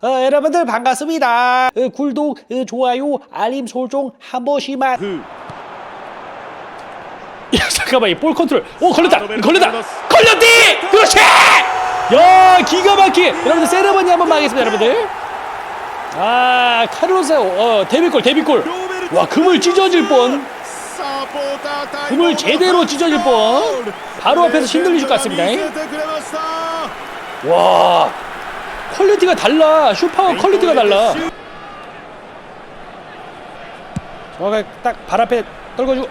어, 여러분들 반갑습니다. 어, 구독, 어, 좋아요, 알림 설정 한 번씩만. 그야 잠깐만 이 볼 컨트롤. 오 걸렸다, 아, 걸렸다, 카르로스. 걸렸디. 그렇지. 야 기가 막히. 여러분들 세레머니 한번 하겠습니다, 여러분들. 아 카를로스 어 데뷔골 데뷔골. 와 금을 찢어질 뻔. 금을 제대로 찢어질 뻔. 바로 앞에서 신들리실 것 같습니다. 와 퀄리티가 달라. 슈퍼 퀄리티가 달라. 정확하게 딱 발 앞에 떨궈주고.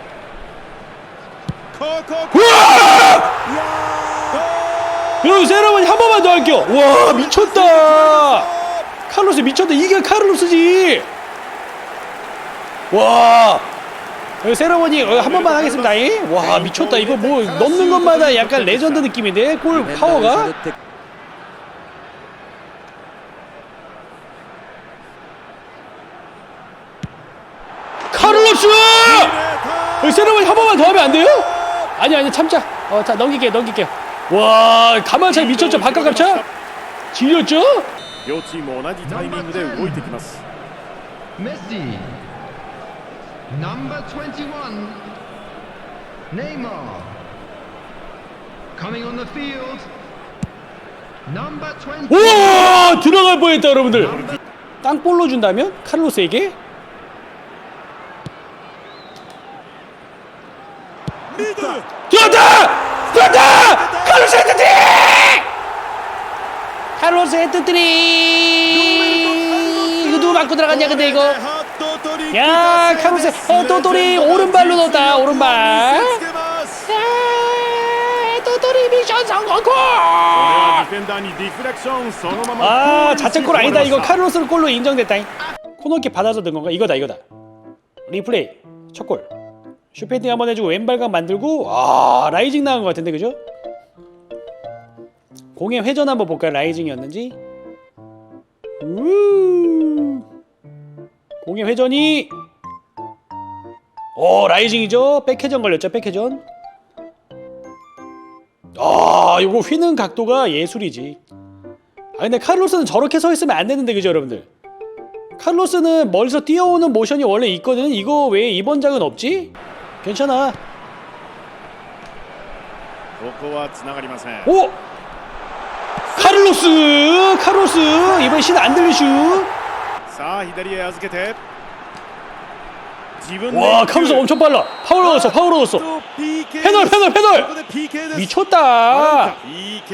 여러분 세레머니 한 번만 더 할게요. 와 미쳤다. 카를로스 미쳤다. 이게 카를로스지. 와. 여기 세레머니 어, 한 번만 하겠습니다. 잉? 와 미쳤다. 이거 뭐 넣는 것마다 약간 레전드 느낌인데? 골 파워가 카를로스 여기 세레머니 한 번만 더 하면 안 돼요? 아니 아니 참자 어자 넘길게요 넘길게요 와 가만 차이 미쳤죠 바깥 감차 지렸죠? 両チーム同じタイミングで動いてきます Messi. Number 21. Neymar. Coming on the field. Number 20. 우와 들어갈 뻔했다 여러분들 땅볼로 준다면 카를로스에게 들어왔다! 들어왔다! 카로스 헤드트릭! 카로스 헤드트릭! 이거 누구 맞고 들어갔냐 근데 이거? 야 카로스 헤토토리 오른발로 넣었다 오른발. 헤토토리 미션 성공골 아 자책골 아니다. 이거 카로스 골로 인정됐다 코너킥 받아서 든 건가? 이거다 이거다. 리플레이. 첫골. 슈페이팅 한번 해주고 왼발각 만들고 아 라이징 나온 것 같은데 그죠? 공의 회전 한번 볼까요? 라이징이었는지? 우! 공의 회전이 오 라이징이죠? 백회전 걸렸죠 백회전? 아 이거 휘는 각도가 예술이지. 아 근데 카를로스는 저렇게 서 있으면 안 되는데 그죠 여러분들? 카를로스는 멀리서 뛰어오는 모션이 원래 있거든. 이거 왜 이번 장은 없지? 괜찮아 ここは繋がりません 오! 카를로스 카를로스 이번에 신안 들린 슛 さあ左へ預けて自分で 와 카루스 엄청 빨라. 파울 얻었어 파울 얻었어. 패널 패널 패널! 미쳤다.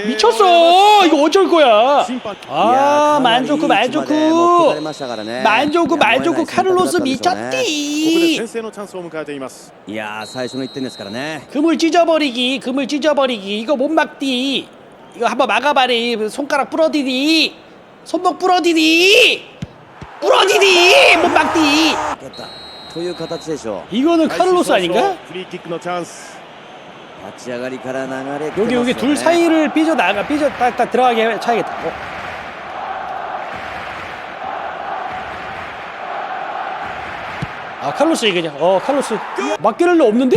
미쳤어. 이거 어쩔 거야? 아 만족구 만족구. 만족구 만족구 카를로스 미쳤디. 금을 찢어버리기 금을 찢어버리기. 이거 못 막디. 이거 한번 막아봐리. 손가락 부러디디. 손목 부러디디. 부러디디. 못 막디. という形でしょ 이거는 카를로스 開始早々 아닌가? フリーキックのチャンスう立ち上がりから流れてますよ 여기 ね 여기 둘 사이를 삐져 나가 삐져 딱딱 들어가게 차야겠다 어. 아 칼로스 이거냐 어 칼로스 막기를로 없는데?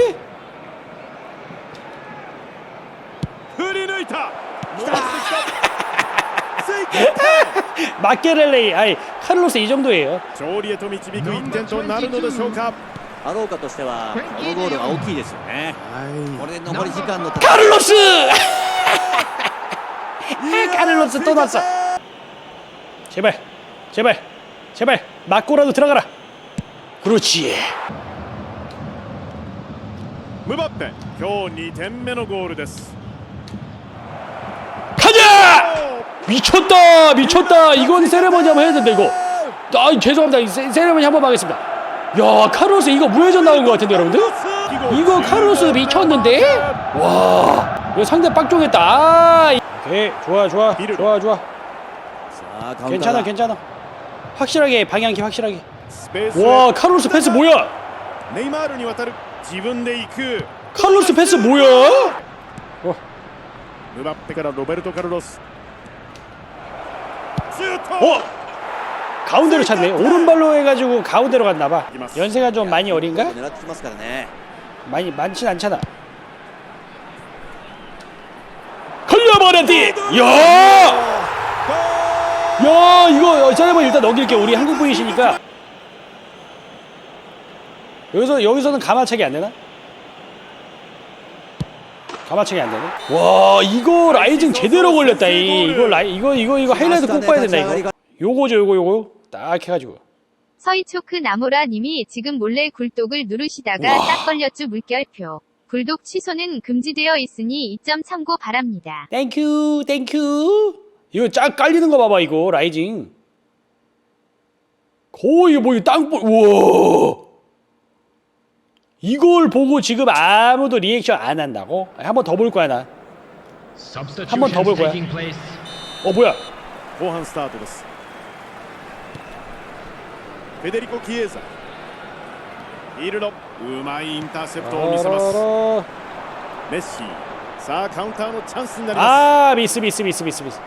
ク 마케렐레이 아이 카를로스 이 정도예요 勝利へと導く1点となるのでしょうかアローカとしてはこのゴールは大きいですよねこれで残り時間のと 카를로스 아, 카를로스 또 났어 제발 제발 제발 맞고라도 들어가라 그렇지 ムバッペ今日2点目のゴールです 미쳤다 미쳤다. 이건 세레머니 한번 해야 된다 이거. 아 죄송합니다. 세, 세레머니 한번 하겠습니다. 야 카르로스 이거 무회전 나온 것 같은데 여러분들? 이거 카르로스 미쳤는데? 와 이거 상대 빡종했다. 아, 오케이 좋아 좋아. 좋아 좋아. 괜찮아 괜찮아. 확실하게 방향키 확실하게. 와 카르로스 패스 뭐야? 카르로스 패스 뭐야? 와. 어? 가운데로 찼네. 오른발로 해가지고 가운데로 갔나봐. 연세가 좀 많이 어린가? 많이 많진 않잖아. 걸려버렸디. 야! 야 이거 저렴은 뭐 일단 넘길게 우리 한국 분이시니까 여기서 여기서는 가마차기 안 되나? 가마차기 안 되네. 와 이거 라이징 제대로 걸렸다 이 이거 라이 이거 이거 이거 하이라이트 꼭 봐야 된다 이거. 요거죠 요거 요거 딱 해가지고. 서이초크 나무라 님이 지금 몰래 굴독을 누르시다가 딱 걸렸죠 물결표. 굴독 취소는 금지되어 있으니 이점 참고 바랍니다. 땡큐 땡큐 이거 쫙 깔리는 거 봐봐 이거 라이징 거의 뭐 이거 땅볼 우와 이걸 보고 지금 아무도 리액션 안 한다고? 한 번 더 볼 거야 나. 한 번 더 볼 거야. 어 뭐야? 후반 스타트です. 페데리코 키에자. 이르노 우마이 인터셉트를 어, 미세마스. 어, 어. 메시. 사 카운터의 찬스になります. 아, 미스 미스 미스 미스 미스.